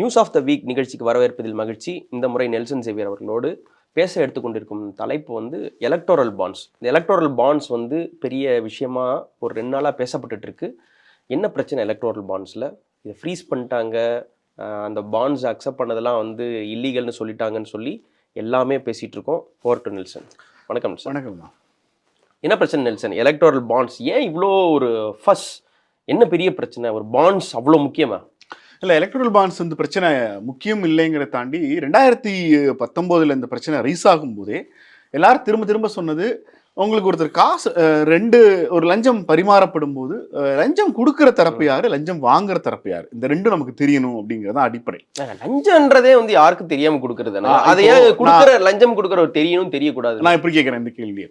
News of the week நிகழ்ச்சிக்கு வரவேற்பதில் மகிழ்ச்சி. இந்த முறை நெல்சன் சேவியர் அவர்களோடு பேச எடுத்துக்கொண்டிருக்கும் தலைப்பு வந்து எலக்டோரல் பாண்ட்ஸ் இந்த எலக்டோரல் பாண்ட்ஸ் வந்து பெரிய விஷயமா ஒரு ரெண்டு நாளாக பேசப்பட்டுட்டு இருக்கு என்ன பிரச்சனை எலக்டோரல் பாண்ட்ஸில் இதை ஃப்ரீஸ் பண்ணிட்டாங்க. அந்த பாண்ட்ஸ் அக்செப்ட் பண்ணதெல்லாம் வந்து இல்லீகல்னு சொல்லிட்டாங்கன்னு சொல்லி எல்லாமே பேசிகிட்டு இருக்கோம். Over to Nelson. வணக்கம் நெல்சன். வணக்கம்மா என்ன பிரச்சனை நெல்சன்? எலக்டோரல் பாண்ட்ஸ் ஏன் இவ்வளோ ஒரு ஃபஸ் என்ன பெரிய பிரச்சனை? ஒரு பாண்ட்ஸ் அவ்வளோ முக்கியமா? இல்லை எலக்ட்ரல் பாண்ட்ஸ் இந்த பிரச்சனை முக்கியம் இல்லைங்கிறத தாண்டி ரெண்டாயிரத்தி பத்தொம்போதில் இந்த பிரச்சனை ரைஸ் ஆகும்போதே எல்லாரும் திரும்ப திரும்ப சொன்னது உங்களுக்கு ஒருத்தர் காசு ரெண்டு ஒரு லஞ்சம் பரிமாறப்படும் போது லஞ்சம் கொடுக்குற தரப்பு யாரு லஞ்சம் வாங்குற தரப்பு யாரு? இந்த ரெண்டும் நமக்கு தெரியணும் அப்படிங்கிறது அடிப்படை. லஞ்சம்ன்றதே வந்து யாருக்கும் தெரியாம கொடுக்கறது அதை ஏன் கொடுக்குற லஞ்சம் கொடுக்குறவர் தெரியணும் தெரியக்கூடாது. நான் இப்படி கேட்குறேன் இந்த கேள்வியை.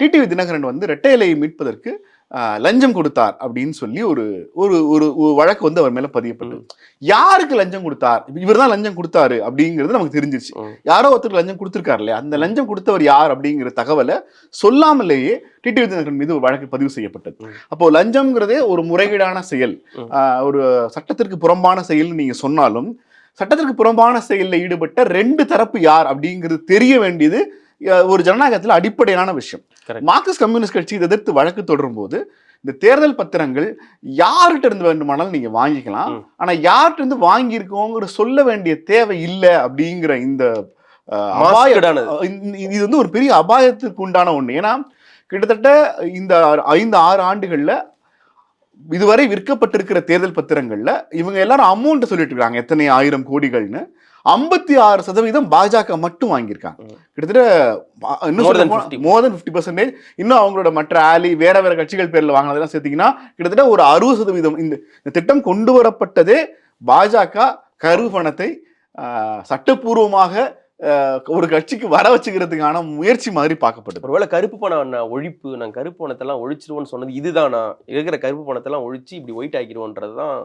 டிடிவி தினகரன் வந்து ரெட்டை இலையை மீட்பதற்கு லஞ்சம் கொடுத்தார் அப்படின்னு சொல்லி ஒரு ஒரு ஒரு வழக்கு வந்து அவர் மேல பதியப்பட்டது. யாருக்கு லஞ்சம் கொடுத்தார்? இவர் தான் லஞ்சம் கொடுத்தாரு அப்படிங்கிறது நமக்கு தெரிஞ்சிருச்சு. யாரோ ஒருத்தருக்கு லஞ்சம் கொடுத்துருக்காரு இல்லையா? அந்த லஞ்சம் கொடுத்தவர் யார் அப்படிங்கிற தகவலை சொல்லாமலேயே டிடிவி தினகரன் மீது ஒரு வழக்கு பதிவு செய்யப்பட்டது. அப்போ லஞ்சம்ங்கிறதே ஒரு முறைகேடான செயல். ஒரு சட்டத்திற்கு புறம்பான செயல் நீங்க சொன்னாலும் சட்டத்திற்கு புறம்பான செயலில் ஈடுபட்ட ரெண்டு தரப்பு யார் அப்படிங்கிறது தெரிய வேண்டியது ஒரு ஜனநாயகத்தில் அடிப்படையான விஷயம். மார்க்சிஸ்ட் கம்யூனிஸ்ட் கட்சி இதை எதிர்த்து வழக்கு தொடரும் போது இந்த தேர்தல் பத்திரங்கள் யார்கிட்ட இருந்து வேண்டுமானாலும் நீங்க வாங்கிக்கலாம். ஆனா யார்கிட்ட இருந்து வாங்கியிருக்கோங்கிற சொல்ல வேண்டிய தேவை இல்லை அப்படிங்கிற இந்த அஹ், அபாய மாஸ்கடானது. இந்த- இது வந்து ஒரு பெரிய அபாயத்துக்கு உண்டான ஒண்ணு ஏன்னா கிட்டத்தட்ட இந்த ஐந்து ஆறு ஆண்டுகள்ல இதுவரை விற்கப்பட்டிருக்கிற தேர்தல் பத்திரங்கள்ல இவங்க எல்லாரும் அமௌண்ட் சொல்லிட்டு இருக்காங்க எத்தனை ஆயிரம் கோடிகள்னு ஐம்பத்தி ஆறு சதவீதம் பாஜக மட்டும் வாங்கியிருக்காங்க. கிட்டத்தட்ட இன்னும் More than சொல்ல 50. மோர் தென் ஃபிஃப்டி பர்சன்டேஜ் இன்னும் அவங்களோட மற்ற ஆலி வேற வேற கட்சிகள் பேர்ல வாங்கினதெல்லாம் சேர்த்தீங்கன்னா கிட்டத்தட்ட ஒரு அறுபது சதவீதம் இந்த திட்டம் கொண்டு வரப்பட்டதே பாஜக கரு பணத்தை சட்டப்பூர்வமாக ஒரு கட்சிக்கு வர வச்சுக்கிறதுக்கான முயற்சி மாதிரி பார்க்கப்பட்டது. ஒருவேளை கருப்பு பணம் நான் ஒழிப்பு நான் கருப்பு பணத்தெல்லாம் ஒழிச்சிருவோன்னு சொன்னது இதுதானா? இருக்கிற கருப்பு பணத்தெல்லாம் ஒழிச்சு இப்படி ஒயிட் ஆக்கிடுவோன்றது தான்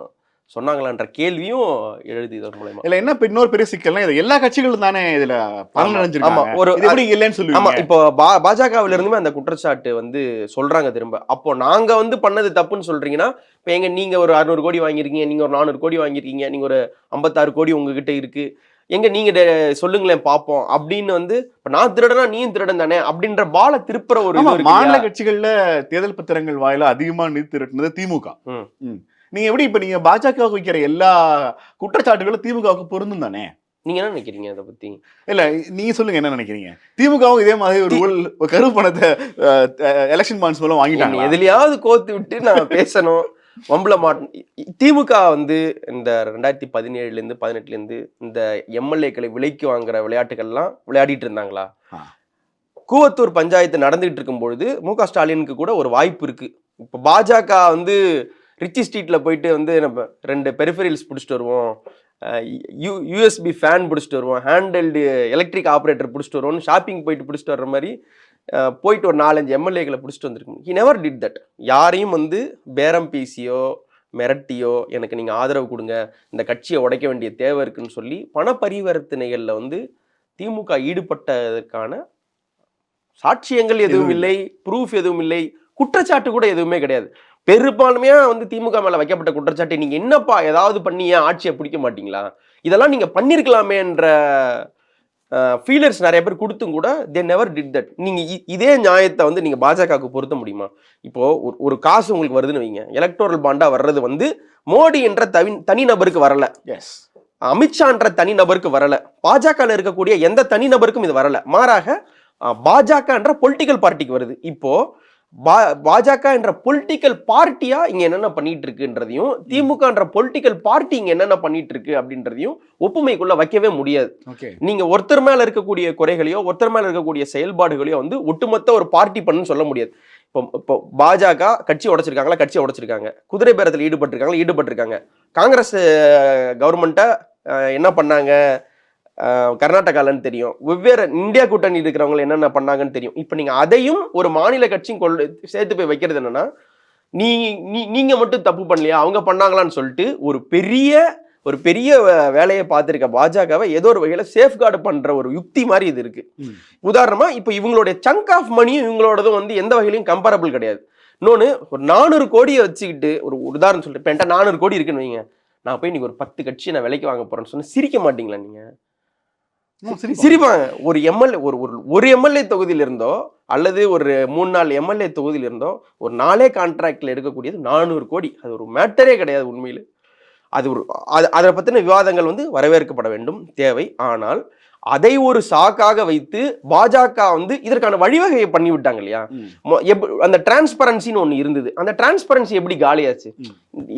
சொன்னாங்களான்ற கேள்வியும் எழுதி இதன் மூலயமா. இதுல என்ன இன்னொரு பெரிய சிக்கல்னா இது எல்லா கட்சிகளும் தானே இதுல பலன் ஆமா, அடைஞ்சிருக்காங்க. ஒரு- எப்படி இல்லைன்னு ஆமா சொல்லுவீங்க இப்போ பா பாஜகவுல இருந்துமே அந்த குற்றச்சாட்டு வந்து சொல்றாங்க திரும்ப. அப்போ நாங்க வந்து பண்ணது தப்புன்னு சொல்றீங்கன்னா இப்போ எங்க நீங்க ஒரு அறுநூறு கோடி வாங்கியிருக்கீங்க நீங்க ஒரு நானூறு கோடி வாங்கியிருக்கீங்க நீங்க ஒரு ஐம்பத்தாறு கோடி உங்ககிட்ட இருக்கு. எங்க நீங்க சொல்லுங்களேன் பாப்போம். அப்படின்னு வந்து இப்ப நான் திருடனா நீயும் திருடன் தானே? அப்படின்ற பால திருப்புற ஒரு மாநில? கட்சிகள்ல தேர்தல் பத்திரங்கள் வாயிலா அதிகமா நிதி திரட்டினது திமுக. நீங்க எப்படி இப்ப நீங்க பாஜக வைக்கிற எல்லா குற்றச்சாட்டுகளும் திமுகவுக்கு பொருந்தும் தானே? நீங்க என்ன நினைக்கிறீங்க அதை பத்தி? இல்ல நீங்க சொல்லுங்க என்ன நினைக்கிறீங்க? திமுகவும் இதே மாதிரி ஒரு ஊழல் பணத்தை எலெக்ஷன் பாண்ட்ஸ் மூலம் வாங்கிட்டாங்க எதுலயாவது கோத்து விட்டு நான் பேசணும். வம்புல மாட்டேன் திமுக வந்து இந்த ரெண்டாயிரத்தி பதினேழுல இருந்து பதினெட்டுல இருந்து இந்த எம்எல்ஏக்களை விலைக்கு வாங்குற விளையாட்டுகள்லாம் விளையாடிட்டு இருந்தாங்களா. கூவத்தூர் பஞ்சாயத்து நடந்துகிட்டு இருக்கும் பொழுது மு க ஸ்டாலினுக்கு கூட ஒரு வாய்ப்பு இருக்கு. இப்போ பாஜக வந்து ரிச்சி ஸ்ட்ரீட்ல போயிட்டு வந்து நம்ம ரெண்டு பெரிஃபெரியல்ஸ் பிடிச்சிட்டு வருவோம். யூ யூஎஸ்பி ஃபேன் பிடிச்சிட்டு வருவோம். ஹேண்டல்டு எலக்ட்ரிக் ஆப்ரேட்டர் பிடிச்சிட்டு வருவோம்னு ஷாப்பிங் போயிட்டு பிடிச்சிட்டு வர்ற மாதிரி போயிட்டு ஒரு நாலஞ்சு எம்எல்ஏக்களை பிடிச்சிட்டு வந்திருக்கும் ஹி நெவர் டிட் தட் யாரையும் வந்து பேரம் பேசியோ மிரட்டியோ எனக்கு நீங்கள் ஆதரவு கொடுங்க இந்த கட்சியை உடைக்க வேண்டிய தேவை இருக்குன்னு சொல்லி பண பரிவர்த்தனைகளில் வந்து திமுக ஈடுபட்டதற்கான சாட்சியங்கள் எதுவும் இல்லை ப்ரூஃப் எதுவும் இல்லை குற்றச்சாட்டு கூட எதுவுமே கிடையாது. பெரும்பான்மையா வந்து திமுக மேல வைக்கப்பட்ட குற்றச்சாட்டு நீங்க என்னப்பா ஏதாவது பண்ணி ஏன் ஆட்சியை பிடிக்க மாட்டீங்களா? இதெல்லாம் நீங்க பண்ணிருக்கலாமேன்ற ஃபீலர்ஸ் நிறைய பேர் கொடுத்தும் கூட தே நெவர் டிட் தட் நீங்க இ- இதே நியாயத்தை வந்து நீங்க பாஜகவுக்கு பொருத்த முடியுமா? இப்போ ஒரு ஒரு காசு உங்களுக்கு வருதுன்னு வைங்க. எலக்டோரல் பாண்டா வர்றது வந்து மோடி என்ற தனி தனி நபருக்கு வரல. எஸ் அமித்ஷான்ற தனி நபருக்கு வரல. பாஜகவில் இருக்கக்கூடிய எந்த தனி நபருக்கும் இது வரல. மாறாக அஹ், பாஜக என்ற பொலிட்டிக்கல் பார்ட்டிக்கு வருது. இப்போ பா பாஜக என்ற பொலிட்டிக்கல் பார்ட்டியா இங்க என்னென்ன பண்ணிட்டு இருக்குன்றதையும் திமுக என்ற பொலிட்டிக்கல் பார்ட்டி இங்க என்னென்ன பண்ணிட்டு இருக்கு அப்படின்றதையும் ஒப்புமைக்குள்ள வைக்கவே முடியாது. நீங்க ஒருத்தர் மேல இருக்கக்கூடிய குறைகளையோ ஒருத்தர் மேல இருக்கக்கூடிய செயல்பாடுகளையோ வந்து ஒட்டுமொத்த ஒரு பார்ட்டி பண்ணுன்னு சொல்ல முடியாது. இப்போ இப்போ பாஜக கட்சி உடைச்சிருக்காங்களா? கட்சியை உடைச்சிருக்காங்க. குதிரை பேரத்தில் ஈடுபட்டிருக்காங்களா? ஈடுபட்டிருக்காங்க. காங்கிரஸ் கவர்மெண்ட்டை என்ன பண்ணாங்க? கர்நாடகாலன்னு தெரியும். வெவ்வேறு இந்தியா கூட்டணி இருக்கிறவங்க என்னென்ன பண்ணாங்கன்னு தெரியும். இப்போ நீங்க அதையும் ஒரு மாநில கட்சியும் கொண்டு சேர்த்து போய் வைக்கிறது என்னன்னா நீ நீ நீங்க மட்டும் தப்பு பண்ணலையா? அவங்க பண்ணாங்களான்னு சொல்லிட்டு ஒரு பெரிய ஒரு பெரிய வேலையை பார்த்துருக்க பாஜகவை ஏதோ ஒரு வகையில சேஃப்கார்டு பண்ற ஒரு யுக்தி மாதிரி இது இருக்கு. ம். உதாரணமா இப்போ இவங்களுடைய சங்க் ஆஃப் மணியும் இவங்களோடதும் வந்து எந்த வகையிலையும் கம்பேரபிள் கிடையாது. இன்னொன்று ஒரு நானூறு கோடியை வச்சுக்கிட்டு ஒரு உதாரணம் சொல்லிட்டு இப்போ என்கிட்ட நானூறு கோடி இருக்குன்னு வைங்க. நான் போய் இன்னைக்கு ஒரு பத்து கட்சி நான் விலைக்கு வாங்க போறேன்னு சொன்னா சிரிக்க மாட்டீங்களா நீங்க? ம், சரி சிரிப்பாங்க ஒரு எம்எல்ஏ ஒரு ஒரு ஒரு எம்எல்ஏ தொகுதியில இருந்தோ அல்லது ஒரு மூணு நாலு எம்எல்ஏ தொகுதியில இருந்தோ ஒரு நாலே கான்ட்ராக்ட்ல எடுக்கக்கூடியது நானூறு கோடி. அது ஒரு மேட்டரே கிடையாது உண்மையில. அது ஒரு அது அதை பத்தின விவாதங்கள் வந்து வரவேற்கப்பட வேண்டும் தேவை. ஆனால் அதை ஒரு சாக்காக வைத்து பாஜக வந்து இதற்கான வழிவகையை பண்ணி விட்டாங்க இல்லையா அந்த டிரான்ஸ்பரன்சின்னு ஒன்று இருந்தது. அந்த டிரான்ஸ்பரன்சி எப்படி காலியாச்சு.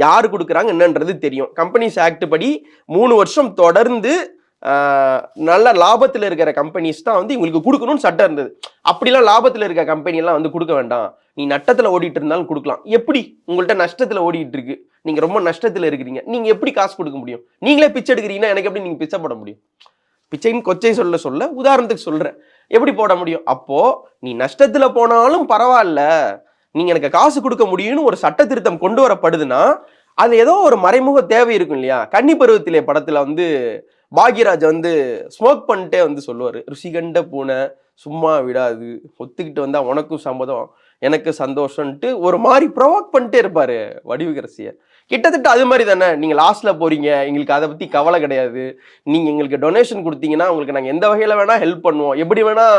யாரு கொடுக்குறாங்க என்னன்றது தெரியும். கம்பெனிஸ் ஆக்ட் படி மூணு வருஷம் தொடர்ந்து நல்ல லாபத்தில் இருக்கிற கம்பெனிஸ் தான் வந்து இவங்களுக்கு கொடுக்கணும்னு சட்டம் இருந்தது. அப்படிலாம் லாபத்தில் இருக்கிற கம்பெனியெல்லாம் வந்து கொடுக்க வேண்டாம். நீ நட்டத்தில் ஓடிட்டு இருந்தாலும் கொடுக்கலாம். எப்படி? உங்கள்கிட்ட நஷ்டத்தில் ஓடிட்டு இருக்கு. நீங்கள் ரொம்ப நஷ்டத்தில் இருக்கிறீங்க. நீங்கள் எப்படி காசு கொடுக்க முடியும்? நீங்களே பிச்சை எடுக்கிறீங்கன்னா எனக்கு எப்படி நீங்கள் பிச்சை போட முடியும்? பிச்சைன்னு கொச்சை சொல்ல சொல்ல உதாரணத்துக்கு சொல்கிறேன் எப்படி போட முடியும்? அப்போது நீ நஷ்டத்தில் போனாலும் பரவாயில்ல. நீங்கள் எனக்கு காசு கொடுக்க முடியும்னு ஒரு சட்ட திருத்தம் கொண்டு வரப்படுதுன்னா அது ஏதோ ஒரு மறைமுக தேவை இருக்கும் இல்லையா? கன்னி பருவத்திலே படத்தில் வந்து பாக்யராஜ் வந்து ஸ்மோக் பண்ணிட்டே வந்து சொல்லுவார். ருசிகண்ட பூனை சும்மா விடாது ஒத்துக்கிட்டு வந்தால் உனக்கும் சம்மதம் எனக்கு சந்தோஷம்ன்ட்டு ஒரு மாதிரி ப்ரொவோக் பண்ணிட்டே இருப்பாரு வடிவகரசியை கிட்டத்தட்ட அது மாதிரி தானே நீங்கள் லாஸ்ட்டில் போகிறீங்க எங்களுக்கு அதை பற்றி கவலை கிடையாது. நீங்கள் எங்களுக்கு டொனேஷன் கொடுத்தீங்கன்னா உங்களுக்கு நாங்கள் எந்த வகையில் வேணால் ஹெல்ப் பண்ணுவோம் எப்படி வேணால்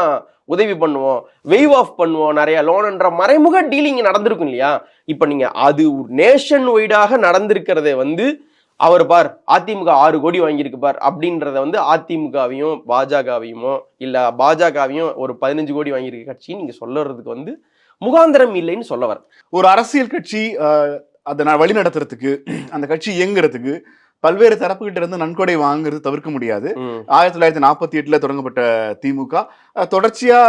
உதவி பண்ணுவோம் வெய்வ் ஆஃப் பண்ணுவோம் நிறைய லோன்ன்ற மறைமுக டீலிங் நடந்திருக்கும் இல்லையா? இப்போ நீங்கள் அது நேஷன் ஒய்டாக நடந்திருக்கிறத வந்து அவர் பார் அதிமுக ஆறு கோடி வாங்கியிருக்கு பார் அப்படின்றத வந்து அதிமுகவையும் பாஜகவையுமோ இல்ல பாஜகவையும் ஒரு பதினஞ்சு கோடி வாங்கியிருக்க கட்சி நீங்க சொல்லுறதுக்கு வந்து முகாந்திரம் இல்லைன்னு சொல்ல வர ஒரு அரசியல் கட்சி அதை நான் வழி நடத்துறதுக்கு அந்த கட்சி இயங்குறதுக்கு பல்வேறு தரப்புகிட்ட இருந்து நன்கொடை வாங்குறது தவிர்க்க முடியாது. ஆயிரத்தி தொள்ளாயிரத்தி நாற்பத்தி எட்டுல தொடங்கப்பட்ட திமுக. தொடர்ச்சியா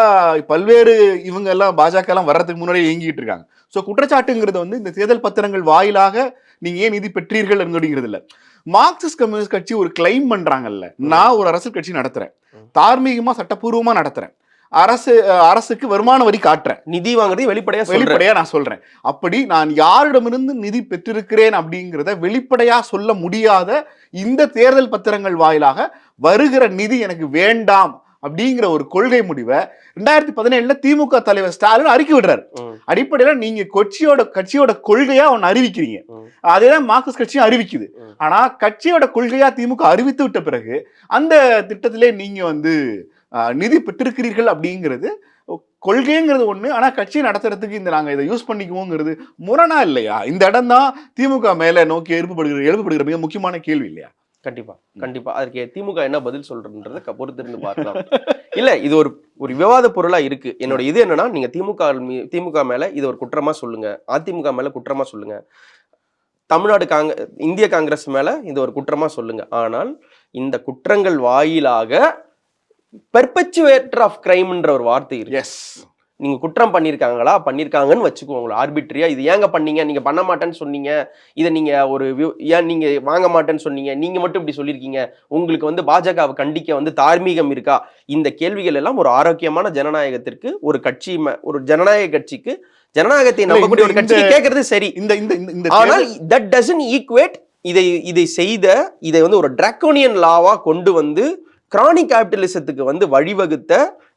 பல்வேறு இவங்க எல்லாம் பாஜக எல்லாம் வர்றதுக்கு முன்னாடி இயங்கிட்டு இருக்காங்க. ஸோ குற்றச்சாட்டுங்கிறது வந்து இந்த தேர்தல் பத்திரங்கள் வாயிலாக நீங்க ஏன் நிதி பெற்றீர்கள் அப்படிங்கிறது இல்ல மார்க்சிஸ்ட் கம்யூனிஸ்ட் கட்சி ஒரு கிளைம் பண்றாங்கல்ல. நான் ஒரு அரசியல் கட்சி நடத்துறேன். தார்மீகமா சட்டப்பூர்வமா நடத்துறேன். அரசு அரசுக்கு வருமான வரி காட்டுறேன். நிதி வாங்குறது வெளிப்படையா வெளிப்படையா நான் சொல்றேன். அப்படி நான் யாரிடமிருந்து நிதி பெற்றிருக்கிறேன் அப்படிங்கிறத வெளிப்படையா சொல்ல முடியாத இந்த தேர்தல் பத்திரங்கள் வாயிலாக வருகிற நிதி எனக்கு வேண்டாம். அப்படிங்கிற ஒரு கொள்கை முடிவை ரெண்டாயிரத்தி பதினேழுல திமுக தலைவர் ஸ்டாலின் அறிக்கை விடுறாரு. அடிப்படையில நீங்க கொச்சியோட கட்சியோட கொள்கையா ஒன்னு அறிவிக்கிறீங்க. அதேதான் மார்க்சிஸ்ட் கட்சியும் அறிவிக்குது. ஆனா கட்சியோட கொள்கையா திமுக அறிவித்து விட்ட பிறகு அந்த திட்டத்திலே நீங்க வந்து நிதி பெற்றிருக்கிறீர்கள் அப்படிங்கிறது கொள்கைங்கிறது ஒண்ணு. ஆனா கட்சியை நடத்துறதுக்கு இந்த நாங்க இதை யூஸ் பண்ணிக்குவோங்கிறது முரணா இல்லையா? இந்த இடம் தான் திமுக மேல நோக்கி எழுப்பப்படுகிற எழுப்பப்படுகிற மிக முக்கியமான கேள்வி இல்லையா? கண்டிப்பா கண்டிப்பா. அதுக்கு திமுக என்ன பதில் சொல்றதுன்றத பொறுத்திருந்து பார்க்கலாம். இல்ல இது ஒரு ஒரு விவாத பொருளா இருக்கு. என்னோட இது என்னன்னா நீங்க திமுக திமுக மேல இது ஒரு குற்றமா சொல்லுங்க. அதிமுக மேல குற்றமா சொல்லுங்க. தமிழ்நாடு காங்க இந்திய காங்கிரஸ் மேல இது ஒரு குற்றமா சொல்லுங்க. ஆனால் இந்த குற்றங்கள் வாயிலாக பெர்பச்சுவேட்டர் ஆஃப் கிரைம்ன்ற ஒரு வார்த்தை இருக்கு. எஸ் நீங்க குற்றம் பண்ணிருக்காங்களா? பண்ணிருக்காங்கன்னு வச்சுக்கோங்களேன். ஆர்பிட்ரியா இது ஏங்க பண்ணீங்க? நீங்க பண்ண மாட்டேன்னு சொன்னீங்க. இதை நீங்க ஒரு ஏன் நீங்க வாங்க மாட்டேன்னு சொன்னீங்க? நீங்க மட்டும் இப்படி சொல்லியிருக்கீங்க உங்களுக்கு வந்து பாஜகவை கண்டிக்க வந்து தார்மீகம் இருக்கா? இந்த கேள்விகள் எல்லாம் ஒரு ஆரோக்கியமான ஜனநாயகத்திற்கு ஒரு கட்சி ஒரு ஜனநாயக கட்சிக்கு ஜனநாயகத்தை நம்பக்கூடிய ஒரு கட்சிக்கு கேட்கறது சரி. இந்த இந்த இந்த- இந்த ஆனால் தட் டசன் ஈக்குவேட் இதை இதை செய்த இதை வந்து ஒரு டிராக்கோனியன் லாவா கொண்டு வந்து கிரானிக் கேபிட்டலிசத்துக்கு வந்து வழிவகுத்த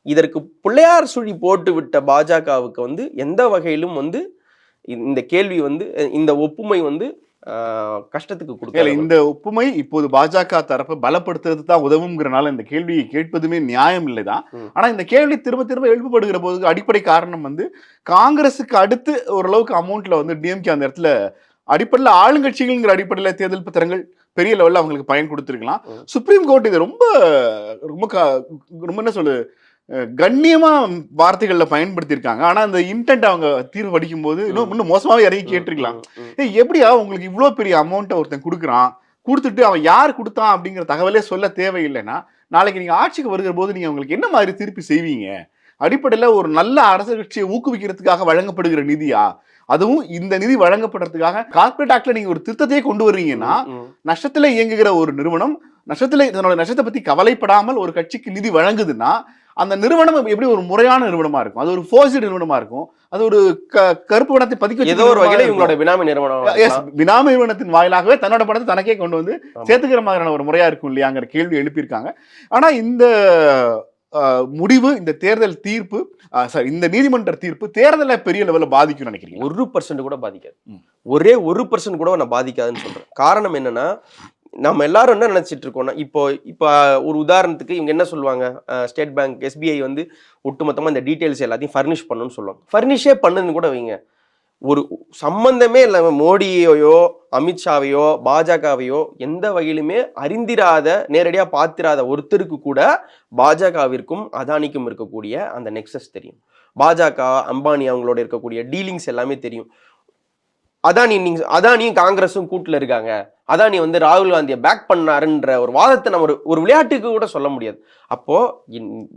இதற்கு பிள்ளையார் சுழி போட்டு விட்ட பாஜகவுக்கு வந்து எந்த வகையிலும் வந்து இந்த- கேள்வி வந்து இந்த ஒப்புமை வந்து கஷ்டத்துக்கு இல்ல, கொடுக்கல இந்த ஒப்புமை இப்போது பாஜக தரப்பை பலப்படுத்துறது தான் உதவுங்கிறனால இந்த கேள்வியை கேட்பதுமே நியாயம் இல்லைதான் ம். ஆனா இந்த கேள்வி திரும்ப திரும்ப எழுப்பப்படுகிற போது அடிப்படை காரணம் வந்து காங்கிரஸுக்கு அடுத்து ஓரளவுக்கு அமௌண்ட்ல வந்து டிஎம்கே அந்த இடத்துல அடிப்படையில் ஆளுங்கட்சிகள்ங்கிற அடிப்படையில் தேர்தல் பத்திரங்கள் பெரிய லெவல்ல அவங்களுக்கு பயன் கொடுத்துருக்கலாம். சுப்ரீம் கோர்ட் இது ரொம்ப ரொம்ப ரொம்ப என்ன சொல்லு அஹ் கண்ணியமா வார்த்தைகள்ல பயன்படுத்தியிருக்காங்க. ஆனா அந்த இன்டென்ட் அவங்க தீர்வு படிக்கும் போது இன்னும் இன்னும் மோசமாவே இறங்கி கேட்டிருக்கலாம். எப்படியா உங்களுக்கு இவ்வளோ பெரிய அமௌண்ட்டை ஒருத்தன் கொடுக்குறான்? கொடுத்துட்டு அவன் யார் கொடுத்தான் அப்படிங்கிற தகவலே சொல்ல தேவையில்லைன்னா நாளைக்கு நீங்க ஆட்சிக்கு வருகிற போது நீங்க உங்களுக்கு என்ன மாதிரி திருப்பி செய்வீங்க? அடிப்படையில் ஒரு நல்ல அரசு கட்சியை ஊக்குவிக்கிறதுக்காக வழங்கப்படுகிற நிதியா? அதுவும் இந்த நிதி வழங்கப்படுறதுக்காக கார்ப்பரேட் ஆக்ட்ல நீங்க ஒரு திருத்தத்தையே கொண்டு வர்றீங்கன்னா நஷ்டத்துல இயங்குகிற ஒரு நிறுவனம் நஷ்டத்துல தன்னோட நஷ்டத்தை பத்தி கவலைப்படாமல் ஒரு கட்சிக்கு நிதி வழங்குதுன்னா அந்த நிறுவனம் எப்படி ஒரு முறையான நிறுவனமா இருக்கும் அது ஒரு ஃபோர்ஸ்டு நிறுவனமா இருக்கும் அது ஒரு கருப்பு பணத்தை பதுக்கி ஏதோ ஒரு வகையில. இவங்களோட பினாமி நிறுவனம் எஸ். பினாமி நிறுவனத்தின் வாயிலாகவே தன்னோட பணத்தை தனக்கே கொண்டு வந்து. சேர்த்துக்கிற மாதிரியான ஒரு முறையா இருக்கும் இல்லையாங்கிற கேள்வி எழுப்பியிருக்காங்க ஆனா இந்த முடிவு இந்த தேர்தல் தீர்ப்பு சாரி இந்த நீதிமன்ற தீர்ப்பு தேர்தலை பெரிய லெவலில் பாதிக்கும்னு நினைக்கிறீங்க? ஒரு பர்சன்ட் கூட பாதிக்காது. ஒரே ஒரு பர்சன்ட் கூட நான் பாதிக்காதுன்னு சொல்றேன். காரணம் என்னன்னா நம்ம எல்லாரும் என்ன நினைச்சிட்டு இருக்கோம்னா இப்போ இப்போ ஒரு உதாரணத்துக்கு இவங்க என்ன சொல்லுவாங்க? ஸ்டேட் பேங்க் எஸ்பிஐ வந்து ஒட்டுமொத்தமா இந்த டீடைல்ஸ் எல்லாத்தையும் ஃபர்னிஷ் பண்ணணும்னு சொல்லுவாங்க. ஃபர்னிஷே பண்ணுன்னு கூட வைங்க. ஒரு சம்பந்தமே இல்லாம மோடியையோ அமித்ஷாவையோ பாஜகவையோ எந்த வகையிலுமே அறிந்திராத நேரடியாக பார்த்திராத ஒருத்தருக்கு கூட பாஜகவிற்கும் அதானிக்கும் இருக்கக்கூடிய அந்த நெக்ஸஸ் தெரியும். பாஜக அம்பானி அவங்களோட இருக்கக்கூடிய டீலிங்ஸ் எல்லாமே தெரியும். அதானி நீங்க அதானியும் காங்கிரஸும் கூட்டில் இருக்காங்க. அதானி வந்து ராகுல் காந்தியை பேக் பண்ணாருன்ற ஒரு வாதத்தை நம்ம ஒரு ஒரு விளையாட்டுக்கு கூட சொல்ல முடியாது. அப்போ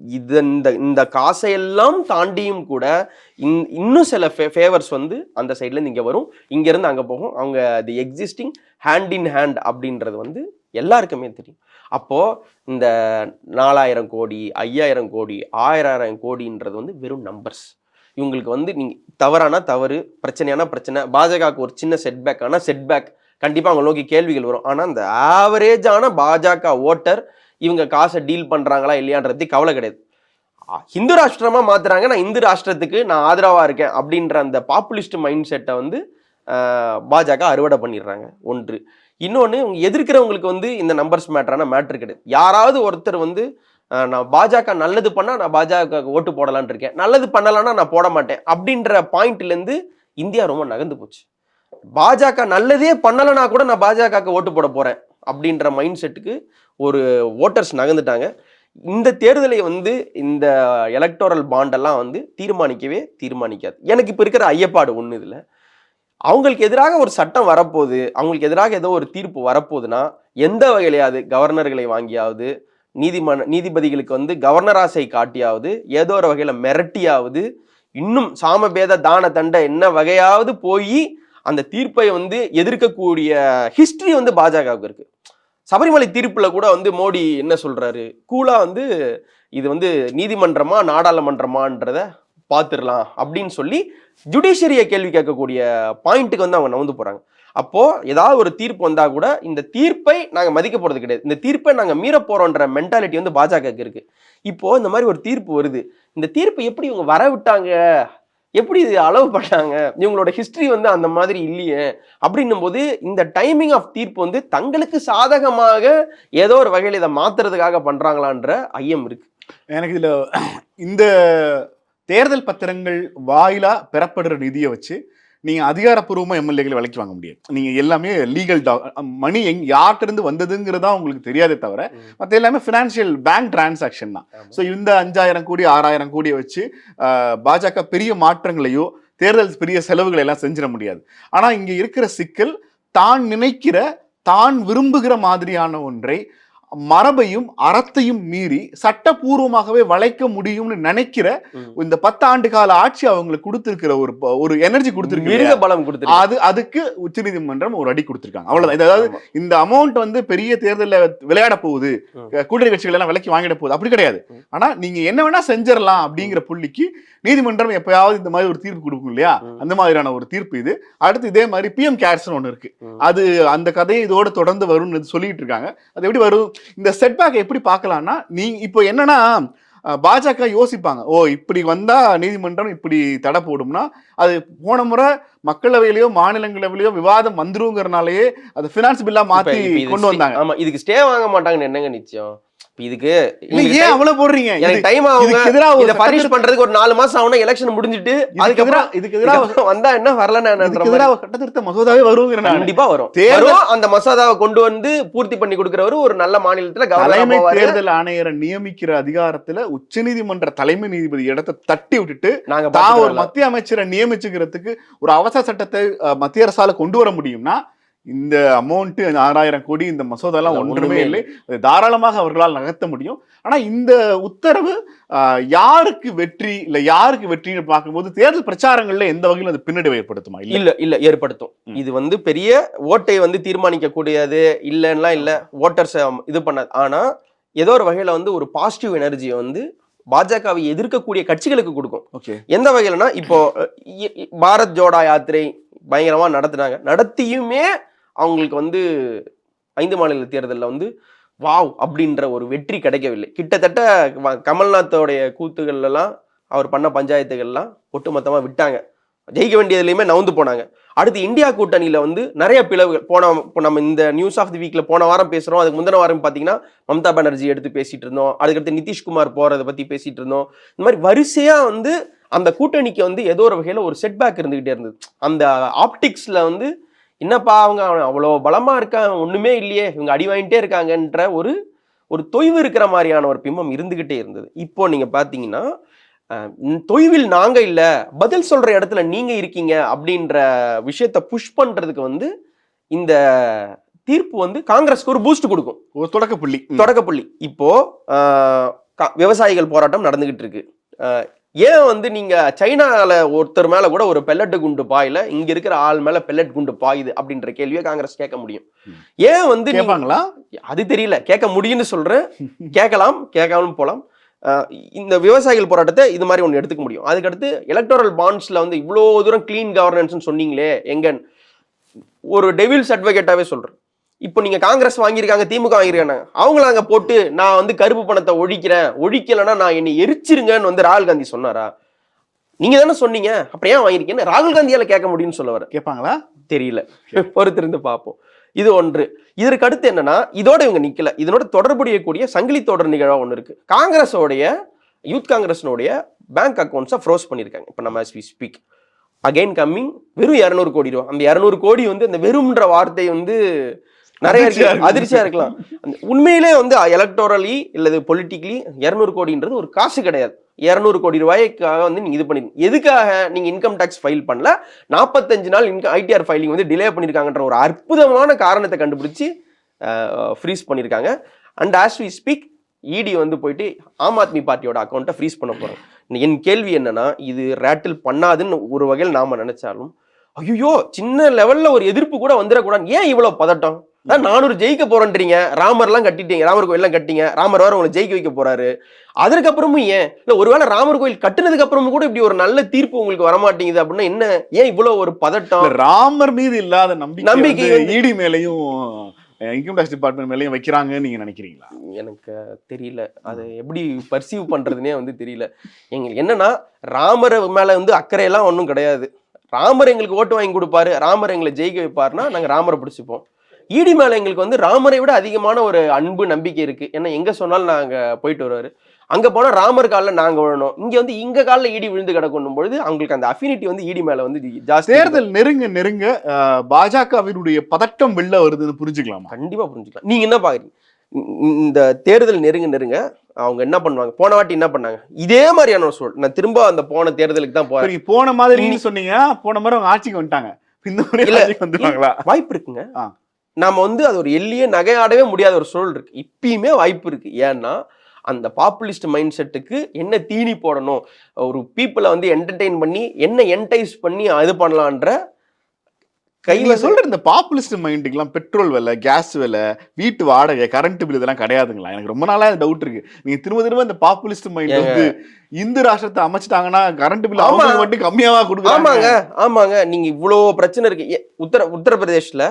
இது இந்த இந்த காசையெல்லாம் தாண்டியும் கூட இன்- இன்னும் சில ஃபே ஃபேவர்ஸ் வந்து அந்த சைட்லேருந்து இங்கே வரும். இங்கேருந்து அங்கே போகும். அவங்க the existing hand in hand அப்படின்றது வந்து எல்லாருக்குமே தெரியும். அப்போது இந்த நாலாயிரம் கோடி ஐயாயிரம் கோடி ஆயிரம் கோடின்றது வந்து வெறும் நம்பர்ஸ் இவங்களுக்கு வந்து நீங்கள் தவறானா தவறு பிரச்சனையான பிரச்சனை பாஜகவுக்கு ஒரு சின்ன செட்பேக் ஆனால் செட்பேக் கண்டிப்பாக அவங்க நோக்கி கேள்விகள் வரும். ஆனால் அந்த ஆவரேஜான பாஜக ஓட்டர் இவங்க காசை டீல் பண்ணுறாங்களா இல்லையான்றது கவலை கிடையாது. ஹிந்து ராஷ்டிரமா மாற்றுறாங்க நான் இந்து ராஷ்டிரத்துக்கு நான் ஆதரவாக இருக்கேன் அப்படின்ற அந்த பாப்புலிஸ்ட் மைண்ட் செட்டை வந்து பாஜக அறுவடை பண்ணிடுறாங்க. ஒன்று. இன்னொன்று எதிர்க்கிறவங்களுக்கு வந்து இந்த நம்பர்ஸ் மேட்டரான மேட்ரு கிடையாது. யாராவது ஒருத்தர் வந்து நான் பாஜக நல்லது பண்ணால் நான் பாஜக ஓட்டு போடலான் இருக்கேன். நல்லது பண்ணலான்னா நான் போட மாட்டேன். அப்படின்ற பாயிண்ட்லேருந்து இந்தியா ரொம்ப நகர்ந்து போச்சு. பாஜக நல்லதே பண்ணலைன்னா கூட நான் பாஜகவுக்கு ஓட்டு போட போகிறேன் அப்படின்ற மைண்ட் செட்டுக்கு ஒரு ஓட்டர்ஸ் நகர்ந்துட்டாங்க. இந்த தேர்தலை வந்து இந்த எலக்டோரல் பாண்டெல்லாம் வந்து தீர்மானிக்கவே தீர்மானிக்காது. எனக்கு இப்போ இருக்கிற ஐயப்பாடு ஒன்று இதில். அவங்களுக்கு எதிராக ஒரு சட்டம் வரப்போகுது. அவங்களுக்கு எதிராக ஏதோ ஒரு தீர்ப்பு வரப்போகுதுன்னா எந்த வகையிலையாவது கவர்னர்களை வாங்கியாவது நீதிமன்ற நீதிபதிகளுக்கு வந்து கவர்னர் ஆசை காட்டியாவது ஏதோ ஒரு வகையில் மிரட்டியாவது இன்னும் சாமபேத தான தண்டை என்ன வகையாவது போய் அந்த தீர்ப்பை வந்து எதிர்க்கக்கூடிய ஹிஸ்ட்ரி வந்து பாஜகவுக்கு இருக்கு. சபரிமலை தீர்ப்பில் கூட வந்து மோடி என்ன சொல்றாரு? கூலா வந்து இது வந்து நீதிமன்றமா நாடாளுமன்றமான்றத பார்த்துடலாம் அப்படின்னு சொல்லி ஜுடிஷியரியை கேள்வி கேட்கக்கூடிய பாயிண்ட்டுக்கு வந்து அவங்க நவந்து போகிறாங்க அப்போ ஏதாவது ஒரு தீர்ப்பு வந்தா கூட இந்த தீர்ப்பை நாங்க மதிக்க போறது கிடையாது. இந்த தீர்ப்பை நாங்க மீற போறோன்ற மென்டாலிட்டி வந்து பாஜகவுக்கு இருக்கு. இப்போ இந்த மாதிரி ஒரு தீர்ப்பு வருது. இந்த தீர்ப்பு எப்படி இவங்க வர விட்டாங்க எப்படி இது அளவு பண்ணாங்க? இவங்களோட ஹிஸ்ட்ரி வந்து அந்த மாதிரி இல்லையே? அப்படின்னும் போது இந்த டைமிங் ஆஃப் தீர்ப்பு வந்து தங்களுக்கு சாதகமாக ஏதோ ஒரு வகையில் இதை மாத்துறதுக்காக பண்றாங்களான்ற ஐயம் இருக்கு. எனக்கு இதுல இந்த தேர்தல் பத்திரங்கள் வாயிலா பெறப்படுற நிதியை வச்சு நீங்க அதிகாரப்பூர்வமா எம்எல்ஏகளை விலைக்கு வாங்க முடியாது. நீங்க எல்லாமே லீகல் மணி எங் யார்கிட்ட இருந்து வந்ததுங்கிறதா உங்களுக்கு தெரியாதே தவிர மற்ற எல்லாமே ஃபினான்ஷியல் பேங்க் டிரான்சாக்ஷன் தான். ஸோ இந்த அஞ்சாயிரம் கோடி ஆறாயிரம் கோடியை வச்சு பாஜக பெரிய மாற்றங்களையோ தேர்தல் பெரிய செலவுகளை எல்லாம் செஞ்சிட முடியாது. ஆனா இங்க இருக்கிற சிக்கல் தான் நினைக்கிற தான் விரும்புகிற மாதிரியான ஒன்றை மரபையும் அறத்தையும் மீறி சட்டபூர்வமாகவே வளைக்க முடியும்னு நினைக்கிற. இந்த பத்து ஆண்டு கால ஆட்சி அவங்களுக்கு கொடுத்திருக்கிற ஒரு ஒரு எனர்ஜி கொடுத்திருக்கு பலம் கொடுத்துருக்கு அது அதுக்கு உச்சநீதிமன்றம் ஒரு அடி கொடுத்திருக்காங்க அவ்வளவுதான் அதாவது. இந்த அமௌண்ட் வந்து பெரிய தேர்தல்ல விளையாட போகுது. கூட்டணி கட்சிகள் எல்லாம் விலைக்கு வாங்கிட போகுது அப்படி கிடையாது. ஆனா நீங்க என்ன வேணா செஞ்சிடலாம் அப்படிங்கிற புள்ளிக்கு நீதிமன்றம் எப்பயாவது இந்த மாதிரி ஒரு தீர்ப்பு கொடுக்கும் இல்லையா. அந்த மாதிரியான ஒரு தீர்ப்பு இது. அடுத்து இதே மாதிரி பிஎம் கேர்ஸ் ஒன்று இருக்கு. அது அந்த கதையை இதோட தொடர்ந்து வரும்னு சொல்லிட்டு இருக்காங்க. அது எப்படி வரும்? இந்த செட்பேக் எப்படி பார்க்கலாம்னா நீ இப்போ என்னன்னா பாஜக யோசிப்பாங்க. ஓ இப்படி வந்தா நீதிமன்றம் இப்படி தடை போடும்னா அது போன முறை மக்களவையிலயோ மாநிலங்களவையிலயோ விவாதம் வந்துருங்கிறனாலயே அது ஃபினான்ஸ் பில்லா மாத்தி கொண்டு வந்தாங்க. ஆமா இதுக்கு ஸ்டே வாங்க மாட்டாங்கன்னு என்னங்க நிச்சயம்? இதுக்கு ஏன் அவ்வளவு போடுறீங்க? எனக்கு டைம் ஆகுங்க. இதை பர்னிஷ் பண்றதுக்கு ஒரு நாலு மாசம் ஆகுனா எலெக்ஷன் முடிஞ்சிட்டு அதுக்கப்புறம் இதுக்கு எதிரா இதுக்கப்புறம் வந்தா என்ன வரலன்னு இதுக்கு எதிரா ஒரு சட்ட திருத்த மசோதாவே வருங்கிற கண்டிப்பா வரும். வரும். அந்த மசோதாவை கொண்டு வந்து பூர்த்தி பண்ணி கொடுக்கறவரு ஒரு நல்ல மாநிலத்துல தலைமை தேர்தல் ஆணையரை நியமிக்கிற அதிகாரத்துல உச்சநீதிமன்ற தலைமை நீதிபதி இடத்தை தட்டி விட்டுட்டு நாங்க ஒரு. மத்திய அமைச்சரை நியமிச்சுக்கிறதுக்கு ஒரு அவசர சட்டத்தை மத்திய அரசால கொண்டு வர முடியும்னா இந்த அமௌண்ட் ஆறாயிரம் கோடி இந்த மசோதாலாம் ஒன்றுமே இல்லை. தாராளமாக அவர்களால் நகர்த்த முடியும். ஆனா இந்த உத்தரவு யாருக்கு வெற்றி இல்ல யாருக்கு வெற்றின்னு பார்க்கும்போது தேர்தல் பிரச்சாரங்கள்ல எந்த வகையிலும் அது பின்னடைவை ஏற்படுத்துமா? இல்ல. இல்ல ஏற்படுத்தும். இது வந்து பெரிய ஓட்டை வந்து தீர்மானிக்க கூடியது இல்லைன்னா இல்ல ஓட்டர்ஸ் இது பண்ணாது. ஆனா ஏதோ ஒரு வகையில வந்து ஒரு பாசிட்டிவ் எனர்ஜியை வந்து பாஜகவை எதிர்க்கக்கூடிய கட்சிகளுக்கு கொடுக்கும். ஓகே. எந்த வகையிலனா இப்போ பாரத் ஜோடா யாத்திரை பயங்கரமா நடத்துனாங்க. நடத்தியுமே அவங்களுக்கு வந்து ஐந்து மாநில தேர்தலில் வந்து வாவ் அப்படின்ற ஒரு வெற்றி கிடைக்கவில்லை. கிட்டத்தட்ட கமல்நாத்தோடைய கூத்துகள்லாம் அவர் பண்ண பஞ்சாயத்துகள்லாம் ஒட்டுமொத்தமாக விட்டாங்க. ஜெயிக்க வேண்டியதுலையுமே நவுந்து போனாங்க. அடுத்து இந்தியா கூட்டணியில் வந்து நிறைய பிளவுகள் போன இப்போ நம்ம இந்த நியூஸ் ஆஃப் தி வீக்கில் போன வாரம் பேசுகிறோம் அதுக்கு முந்தின வாரம் பார்த்தீங்கன்னா மம்தா பானர்ஜி எடுத்து பேசிகிட்டு இருந்தோம். அதுக்கடுத்து நிதிஷ்குமார் போகிறத பற்றி பேசிகிட்டு இருந்தோம். இந்த மாதிரி வரிசையாக வந்து அந்த கூட்டணிக்கு வந்து ஏதோ ஒரு வகையில் ஒரு செட்பேக் இருந்துக்கிட்டே இருந்தது. அந்த ஆப்டிக்ஸில் வந்து என்னப்பா அவங்க அவன் அவ்வளோ பலமா இருக்கான் ஒண்ணுமே இல்லையே இவங்க அடி வாங்கிட்டே இருக்காங்கன்ற ஒரு ஒரு தொய்வு இருக்கிற மாதிரியான ஒரு பிம்பம் இருந்துகிட்டே இருந்தது. இப்போ நீங்க பாத்தீங்கன்னா அஹ், ம், தொய்வில் நாங்க இல்ல பதில் சொல்ற இடத்துல நீங்க இருக்கீங்க அப்படின்ற விஷயத்த புஷ் பண்றதுக்கு வந்து இந்த தீர்ப்பு வந்து காங்கிரஸ்க்கு ஒரு பூஸ்ட் கொடுக்கும். ஒரு தொடக்க புள்ளி. ம். தொடக்கப்புள்ளி இப்போ ஆஹ், கா- விவசாயிகள் போராட்டம் நடந்துகிட்டு இருக்கு. ஏன் வந்து நீங்க சைனால ஒருத்தர் மேல கூட ஒரு பெல்லட் குண்டு பாயில இங்க இருக்கிற ஆள் மேல பெல்லட் குண்டு பாயுது அப்படின்ற கேள்வியை காங்கிரஸ் கேட்க முடியும். ஏன் வந்து கேட்பாங்களா? அது தெரியல. கேட்க முடியும்னு சொல்றேன். கேட்கலாம். கேட்காமலும் போலாம். ஆஹ், இந்த விவசாயிகள் போராட்டத்தை இது மாதிரி ஒன்று எடுத்துக்க முடியும். அதுக்கடுத்து எலக்டோரல் பாண்ட்ஸ்ல வந்து இவ்வளோ தூரம் க்ளீன் கவர்னன்ஸ் சொன்னீங்களே எங்க ஒரு டெவில்ஸ் அட்வொகேட்டாவே சொல்றேன். இப்போ நீங்க காங்கிரஸ் வாங்கியிருக்காங்க திமுக வாங்கியிருக்காங்க. அவங்கள அங்க போட்டு நான் வந்து கருப்பு பணத்தை ஒழிக்கிறேன் ஒழிக்கலைன்னா நான் என்னை எரிச்சிருங்கன்னு வந்து ராகுல் காந்தி சொன்னாரா? நீங்க தானே சொன்னீங்க. அப்புறம் ஏன் வாங்கியிருக்கீங்கன்னு ராகுல் காந்தியால கேட்க முடியும்னு சொல்ல வரேன் கேட்பாங்களா? தெரியல. பொறுத்திருந்து பார்ப்போம். இது ஒன்று. இதற்கு அடுத்து என்னன்னா இதோட இவங்க நிக்கல. இதனோட தொடர்புடையக்கூடிய சங்கிலி தொடர் நிகழ்வா ஒன்று இருக்கு. காங்கிரஸோடைய யூத் காங்கிரஸ்னுடைய பேங்க் அக்கௌண்ட்ஸை ஃப்ரோஸ் பண்ணியிருக்காங்க. இப்போ நம்ம we speak. அகைன் கம்மிங் வெறும் இரநூறு கோடி ரூபா. அந்த இரநூறு கோடி வந்து அந்த வெறும்ன்ற வார்த்தை வந்து நிறைய அதிர்ச்சியா இருக்கு. இருக்கு. அதிர்ச்சியா இருக்கலாம். உண்மையிலே வந்து எலக்டோரலி இல்லது பொலிட்டிக்கலி இரநூறு கோடின்றது ஒரு காசு கிடையாது. இரநூறு கோடி ரூபாய்க்காக வந்து நீங்க இது பண்ணிருக்கீங்க எதுக்காக நீங்க இன்கம் டேக்ஸ் ஃபைல் பண்ணல? நாற்பத்தஞ்சு நாள் இன்கம் ஐடிஆர் ஃபைலிங் வந்து டிலே பண்ணியிருக்காங்கன்ற ஒரு அற்புதமான காரணத்தை கண்டுபிடிச்சு ஃப்ரீஸ் பண்ணியிருக்காங்க அண்ட் ஆஸ் வி ஸ்பீக் இடி வந்து போயிட்டு ஆம் ஆத்மி பார்ட்டியோட அக்கௌண்ட்டை ஃப்ரீஸ் பண்ண போறோம். என் கேள்வி என்னன்னா இது ரேட்டில் பண்ணாதுன்னு ஒரு வகையில் நாம நினைச்சாலும் ஐயோ சின்ன லெவல்ல ஒரு எதிர்ப்பு கூட வந்துடக்கூடாது. ஏன் இவ்வளவு பதட்டம்? அதான் நானூறு ஜெயிக்க போறேன்றீங்க ராமர்லாம் கட்டிட்டீங்க. ராமர் கோயில்லாம் கட்டிங்க. ராமர் வேற உங்களை ஜெயிக்க வைக்க போறாரு. அதற்கப்புறமும் ஏன்? இல்ல ஒருவேளை ராமர் கோயில் கட்டுனதுக்கு அப்புறமும் கூட இப்படி ஒரு நல்ல தீர்ப்பு உங்களுக்கு வரமாட்டேங்குது அப்படின்னா என்ன? ஏன் இவ்வளவு ஒரு பதட்டம்? ராமர் மீது இல்லாத நம்பிக்கை நம்பிக்கை இடி மேலையும் இன்கம் டேக்ஸ் டிபார்ட்மெண்ட் மேலையும் வைக்கிறாங்கன்னு நீங்க நினைக்கிறீங்களா? எனக்கு தெரியல. அதை எப்படி பர்சீவ் பண்றதுனே வந்து தெரியல. எங்களுக்கு என்னன்னா ராமர் மேல வந்து அக்கறையெல்லாம் ஒன்றும் கிடையாது. ராமர் எங்களுக்கு ஓட்டு வாங்கி கொடுப்பாரு. ராமர் எங்களை ஜெயிக்க வைப்பாருன்னா நாங்க ராமரை பிடிச்சிப்போம். ஈடி மேல எங்களுக்கு வந்து ராமரை விட அதிகமான ஒரு அன்பு நம்பிக்கை இருக்கு. ஏன்னா எங்க சொன்னாலும் நாங்க போயிட்டு வருவாரு. அங்க போனா ராமர் காலில் நாங்க விழணும். இங்க வந்து இங்க காலில் ஈடி விழுந்து கிடக்கணும் பொழுது அவங்களுக்கு அந்த அஃபினிட்டி வந்து ஈடி மேல வந்து ஜாஸ்தி. தேர்தல் நெருங்க நெருங்க பாஜகவினுடைய பதட்டம் வெளில வருதுன்னு புரிஞ்சுக்கலாமா? கண்டிப்பா புரிஞ்சுக்கலாம். நீங்க என்ன பாக்குறீங்க? இந்த- தேர்தல் நெருங்க நெருங்க அவங்க என்ன பண்ணுவாங்க? போன வாட்டி என்ன பண்ணாங்க? இதே மாதிரியான ஒரு சூழல். நான் திரும்ப அந்த போன தேர்தலுக்கு தான் போறேன். போன மாதிரி சொன்னீங்க போன முறை அவங்க ஆட்சிக்கு வந்துட்டாங்க. இந்த வாய்ப்பு இருக்குங்க. ஆ. நாம வந்து அது ஒரு எல்லையே நகையாடவே முடியாத ஒரு சூழல் இருக்கு. இப்பயுமே வாய்ப்பு இருக்கு. ஏன்னா அந்த பாப்புலிஸ்ட் மைண்ட் செட்டுக்கு என்ன தீனி போடணும்? ஒரு பீப்புளை வந்து என்டர்டெயின் பண்ணி என்ன என்டைஸ் பண்ணி இது பண்ணலான்ற கையில சொல்ற இந்த பாப்புலிஸ்ட் மைண்டுக்கெல்லாம் பெட்ரோல் விலை கேஸ் விலை வீட்டு வாடகை கரண்ட் பில் இதெல்லாம் கிடையாதுங்களா? எனக்கு ரொம்ப நாளா டவுட் இருக்கு. நீங்க திரும்ப திரும்ப இந்த பாப்புலிஸ்ட் மைண்ட். வந்து இந்து ராஷ்டிரத்தை அமைச்சிட்டாங்கன்னா கரண்ட் பில். அவங்க மட்டும் கம்மியாவா கொடுக்குறாங்க. ஆமாங்க ஆமாங்க. நீங்க இவ்வளோ பிரச்சனை இருக்கு. உத்தர உத்தரப்பிரதேஷ்ல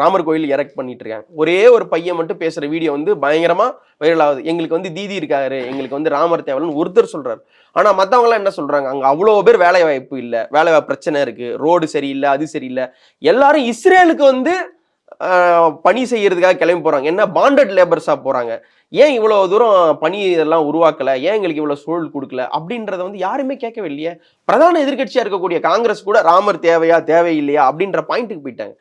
ராமர் கோயில் எரெக்ட் பண்ணிட்டு இருக்காங்க. ஒரே ஒரு பையன் மட்டும் பேசுற வீடியோ வந்து பயங்கரமா வைரல் ஆகுது. எங்களுக்கு வந்து தீதி இருக்காரு. எங்களுக்கு வந்து ராமர் தேவலன்னு ஒருத்தர் சொல்றாரு. ஆனா மத்தவங்க எல்லாம் என்ன சொல்றாங்க? அங்க அவ்வளோ பேர் வேலை வாய்ப்பு இல்ல. வேலை பிரச்சனை இருக்கு. ரோடு சரியில்லை அது சரியில்லை. எல்லாரும் இஸ்ரேலுக்கு வந்து பணி செய்யறதுக்காக கிளம்பி போறாங்க. என்ன பாண்டட் லேபர்ஸா போறாங்க. ஏன் இவ்வளவு தூரம் பணி இதெல்லாம் உருவாக்கல? ஏன் எங்களுக்கு இவ்வளவு சூழல் கொடுக்கல? அப்படின்றத வந்து யாருமே கேட்கவே இல்லையே. பிரதான எதிர்க்கட்சியா இருக்கக்கூடிய காங்கிரஸ் கூட ராமர் தேவையா தேவையில்லையா அப்படின்ற பாயிண்ட்டுக்கு போயிட்டாங்க.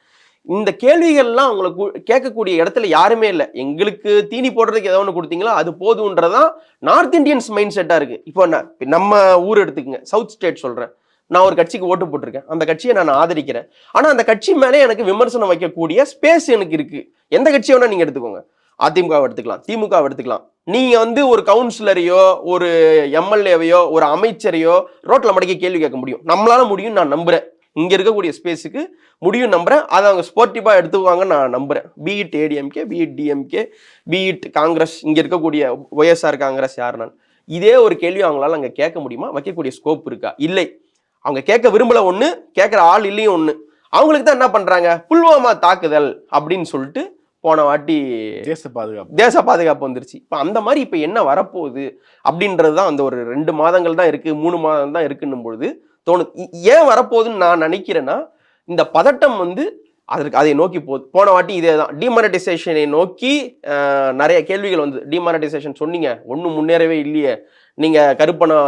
இந்த கேள்விகள்லாம் அவங்களுக்கு கேட்கக்கூடிய இடத்துல யாருமே இல்லை. எங்களுக்கு தீனி போடுறதுக்கு ஏதோ ஒன்று கொடுத்தீங்களோ? அது போதுன்றதான் நார்த் இந்தியன்ஸ் மைண்ட் செட்டாக இருக்குது இப்போ நான் நம்ம ஊர் எடுத்துக்கங்க. சவுத் ஸ்டேட் சொல்கிறேன் நான் ஒரு கட்சிக்கு ஓட்டு போட்டிருக்கேன். அந்த கட்சியை நான் ஆதரிக்கிறேன். ஆனா அந்த கட்சி மேலே எனக்கு விமர்சனம் வைக்கக்கூடிய ஸ்பேஸ் எனக்கு இருக்கு. எந்த கட்சியை வேணா நீங்க எடுத்துக்கோங்க. அதிமுகவை எடுத்துக்கலாம் திமுகவை எடுத்துக்கலாம். நீங்க வந்து ஒரு கவுன்சிலரையோ ஒரு எம்எல்ஏவையோ ஒரு அமைச்சரையோ ரோட்ல மடக்கி கேள்வி கேட்க முடியும். நம்மளால முடியும் நான் நம்புறேன். இங்க இருக்கக்கூடிய ஸ்பேஸுக்கு முடியும் நம்புறேன். அதை அவங்க ஸ்போர்ட்டிவா எடுத்துக்குவாங்கன்னு நான் நம்புறேன். Beat ADMK beat DMK beat Congress இங்க இருக்கக்கூடிய ஒய்எஸ்ஆர் காங்கிரஸ் யார் நான் இதே ஒரு கேள்வி அவங்களால அங்க கேட்க முடியுமா? வைக்கக்கூடிய ஸ்கோப் இருக்கா? இல்லை. அவங்க கேட்க விரும்பல ஒண்ணு கேட்குற ஆள் இல்லையும் ஒண்ணு. அவங்களுக்கு தான் என்ன பண்றாங்க? புல்வாமா தாக்குதல் அப்படின்னு சொல்லிட்டு போன வாட்டி தேச பாதுகாப்பு. தேச பாதுகாப்பு வந்துருச்சு. இப்போ அந்த மாதிரி இப்போ என்ன வரப்போகுது அப்படின்றது தான் அந்த ஒரு ரெண்டு மாதங்கள் தான் இருக்கு மூணு மாதம் தான் இருக்குன்னும் பொழுது தோணுது. ஏன் வரப்போகுதுன்னு நான் நினைக்கிறேன்னா இந்த பதட்டம் வந்து அதற்கு அதை நோக்கி போ போன வாட்டி இதே தான் டிமானடைசேஷனை நோக்கி நிறைய கேள்விகள் வந்து டிமானடைசேஷன் சொன்னீங்க ஒன்றும் முன்னேறவே இல்லையே. நீங்கள் கருப்பணம்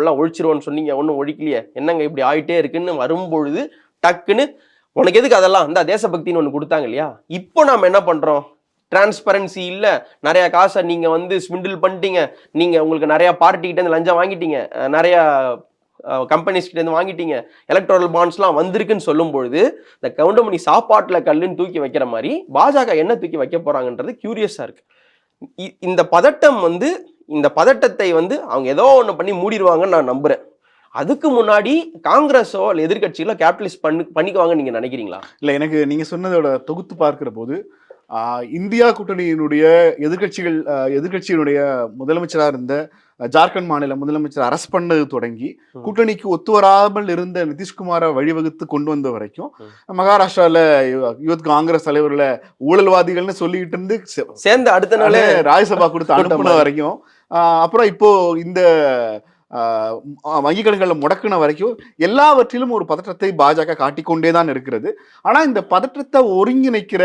எல்லாம் ஒழிச்சிருவோன்னு சொன்னீங்க ஒன்றும் ஒழிக்கலையே. என்னங்க இப்படி ஆகிட்டே இருக்குன்னு வரும்பொழுது டக்குன்னு உனக்கு எதுக்கு அதெல்லாம்? இந்த தேசபக்தின்னு ஒன்று கொடுத்தாங்க இல்லையா? இப்போ நாம் என்ன பண்ணுறோம் டிரான்ஸ்பரன்சி இல்லை. நிறைய காசை நீங்கள் வந்து ஸ்விண்டில் பண்ணிட்டீங்க. நீங்கள் உங்களுக்கு நிறையா பார்ட்டிக்கிட்டேருந்து லஞ்சம் வாங்கிட்டீங்க. நிறையா கம்பெனிஸ்கிட்டேருந்து வாங்கிட்டீங்க. எலக்ட்ரல் பாண்ட்ஸ்லாம் வந்திருக்குன்னு சொல்லும் பொழுது இந்த கவுண்டமணி சாப்பாட்டில் கல்லுன்னு தூக்கி வைக்கிற மாதிரி பாஜக என்ன தூக்கி வைக்க போகிறாங்கன்றது க்யூரியஸாக இருக்குது இ- இந்த பதட்டம் வந்து இந்த பதட்டத்தை வந்து அவங்க ஏதோ ஒன்று பண்ணி மூடிடுவாங்கன்னு நான் நம்புகிறேன் அதுக்கு முன்னாடி காங்கிரஸோ இல்லை எதிர்கட்சிகளோ கேபிட்டலிஸ்ட் பண்ணி பண்ணிக்குவாங்கன்னு நீங்கள் நினைக்கிறீங்களா? இல்லை எனக்கு நீங்கள் சொன்னதோட தொகுத்து பார்க்குற போது இந்தியா கூட்டணியினுடைய எதிர்க்கட்சிகள் எதிர்கட்சியினுடைய எதிர்க்கட்சியினுடைய முதலமைச்சராக இருந்த ஜார்க்கண்ட் மாநில முதலமைச்சர் அரசு பண்ணது தொடங்கி. கூட்டணிக்கு ஒத்து வராமல் இருந்த நிதிஷ்குமாரை வழிவகுத்து கொண்டு வந்த வரைக்கும் ம். மகாராஷ்டிரால யூத் காங்கிரஸ் தலைவர்ல ஊழல்வாதிகள்னு சொல்லிட்டு இருந்து சேர்ந்து அடுத்த நாளே ராஜ்யசபா கொடுத்து அனுப்புன. வரைக்கும் அப்புறம் இப்போ இந்த வங்கி கணக்குகளை முடக்குன வரைக்கும் எல்லாவற்றிலும் ஒரு பதற்றத்தை பாஜக காட்டிக்கொண்டே தான் இருக்கிறது ஆனா இந்த பதற்றத்தை ஒருங்கிணைக்கிற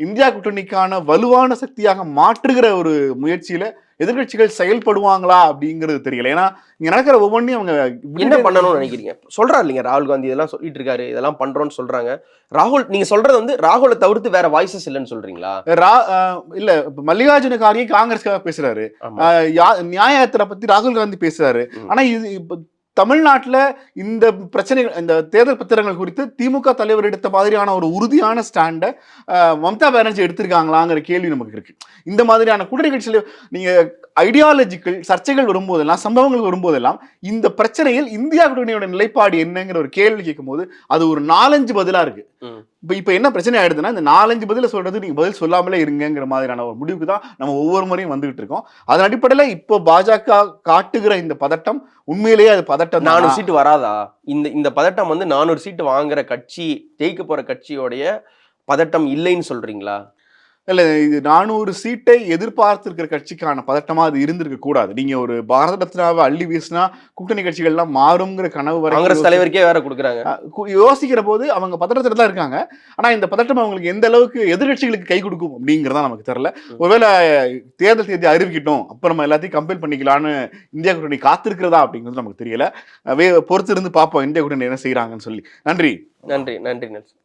இந்தியா கூட்டணிக்கான வலுவான சக்தியாக மாற்றுகிற ஒரு முயற்சியில எதிர்க்கட்சிகள் செயல்படுவாங்களா அப்படிங்கிறது தெரியல. ஏன்னா இங்க நடக்கிற ஒவ்வொன்றையும் அவங்க என்ன பண்ணணும்னு நினைக்கிறீங்க? சொல்றாரு இல்லைங்க ராகுல் காந்தி இதெல்லாம் சொல்லிட்டு இருக்காரு இதெல்லாம் பண்றோம்னு சொல்றாங்க. ராகுல் நீங்க சொல்றது வந்து ராகுலை தவிர்த்து வேற வாய்ஸஸ் இல்லைன்னு சொல்றீங்களா? ரா- இல்ல மல்லிகார்ஜுன கார்கே காங்கிரஸ்க்காக பேசுறாரு. நியாய யாத்திரை பத்தி ராகுல் காந்தி பேசுறாரு. ஆனா இது தமிழ்நாட்டில் இந்த பிரச்சனைகள் இந்த தேர்தல் பத்திரங்கள் குறித்து திமுக தலைவர் எடுத்த மாதிரியான ஒரு உறுதியான ஸ்டாண்டை மம்தா பானர்ஜி எடுத்திருக்காங்களாங்கிற கேள்வி நமக்கு இருக்கு. இந்த மாதிரியான கூட்டணி கட்சியில் நீங்கள் ஐடியாலஜிக்கல் சர்ச்சைகள் வரும்போதெல்லாம் சம்பவங்கள் வரும்போதெல்லாம் இந்த பிரச்சனையில் இந்தியா கூட்டணியோட நிலைப்பாடு என்னங்கிற ஒரு கேள்வி கேட்கும்போது அது ஒரு நாலஞ்சு பதிலா இருக்கு. இப்போ இப்போ என்ன பிரச்சனை ஆயிடுதுன்னா இந்த நாலஞ்சு பதில சொல்றது நீங்க பதில் சொல்லாமலே இருங்கங்கிற மாதிரியான ஒரு முடிவுக்கு தான் நம்ம ஒவ்வொரு முறையும் வந்துகிட்டு இருக்கோம் அதன் அடிப்படையில் இப்போ பாஜக காட்டுகிற இந்த பதட்டம் உண்மையிலேயே அது பதட்டம் நானூறு? சீட்டு வராதா இந்த இந்த பதட்டம் வந்து நானூறு சீட்டு வாங்குற கட்சி ஜெயிக்க போற கட்சியோடைய பதட்டம் இல்லைன்னு சொல்றீங்களா இல்ல இது நானூறு சீட்டை எதிர்பார்த்திருக்கிற கட்சிக்கான பதட்டமா அது இருந்திருக்க கூடாது. நீங்க ஒரு பாரத ரத்னாவை அள்ளி வீசினா கூட்டணி கட்சிகள்லாம் மாறுங்கிற கனவு வரைக்கும் காங்கிரஸ் தலைவருக்கே வேற கொடுக்குறாங்க. யோசிக்கிற போது அவங்க பதட்டத்துல தான் இருக்காங்க. ஆனா இந்த பதட்டம் அவங்களுக்கு எந்த அளவுக்கு எதிர்க்கட்சிகளுக்கு கை கொடுக்கும் அப்படிங்கறதா நமக்கு தெரியல. ஒருவேளை தேர்தல் தேதி அறிவிக்கட்டும். அப்புறம் நம்ம எல்லாத்தையும் கம்பேர் பண்ணிக்கலாம்னு இந்தியா கூட்டணி காத்திருக்கிறதா அப்படிங்கிறது நமக்கு தெரியல. வே பொறுத்து இருந்து பார்ப்போம். இந்தியா கூட்டணி என்ன செய்யறாங்கன்னு சொல்லி. நன்றி. நன்றி நன்றி நெல்சன்.